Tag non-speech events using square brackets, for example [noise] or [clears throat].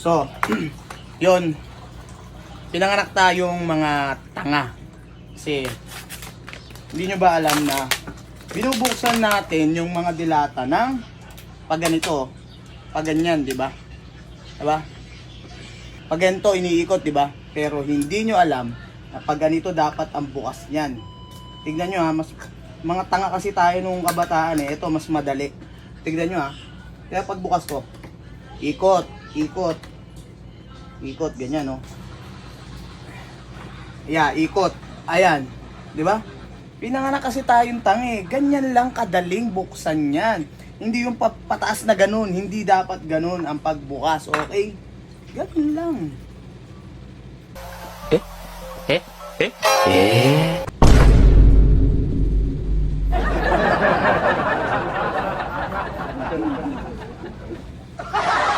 So, [clears throat] yun. Pinanganak tayong mga tanga. Kasi, hindi nyo ba alam na binubuksan natin yung mga dilata ng pag ganito, pag ganyan, di ba? Diba? Pag ganito, iniikot, di ba? Pero hindi nyo alam na pag ganito dapat ang bukas niyan. Tignan nyo ha, mas, mga tanga kasi tayo nung kabataan eh. Ito, mas madali. Tignan nyo ha. Kaya pag bukas ko, ikot, ikot, Ikot, ganyan, no? Yeah, ikot. Ayan. Di ba? Pinanganak kasi tayong tangi. Eh. Ganyan lang kadaling buksan yan. Hindi yung pataas na ganun. Hindi dapat ganun ang pagbukas. Okay? Ganun lang. Eh? Eh? Eh? Eh? Ha ha ha!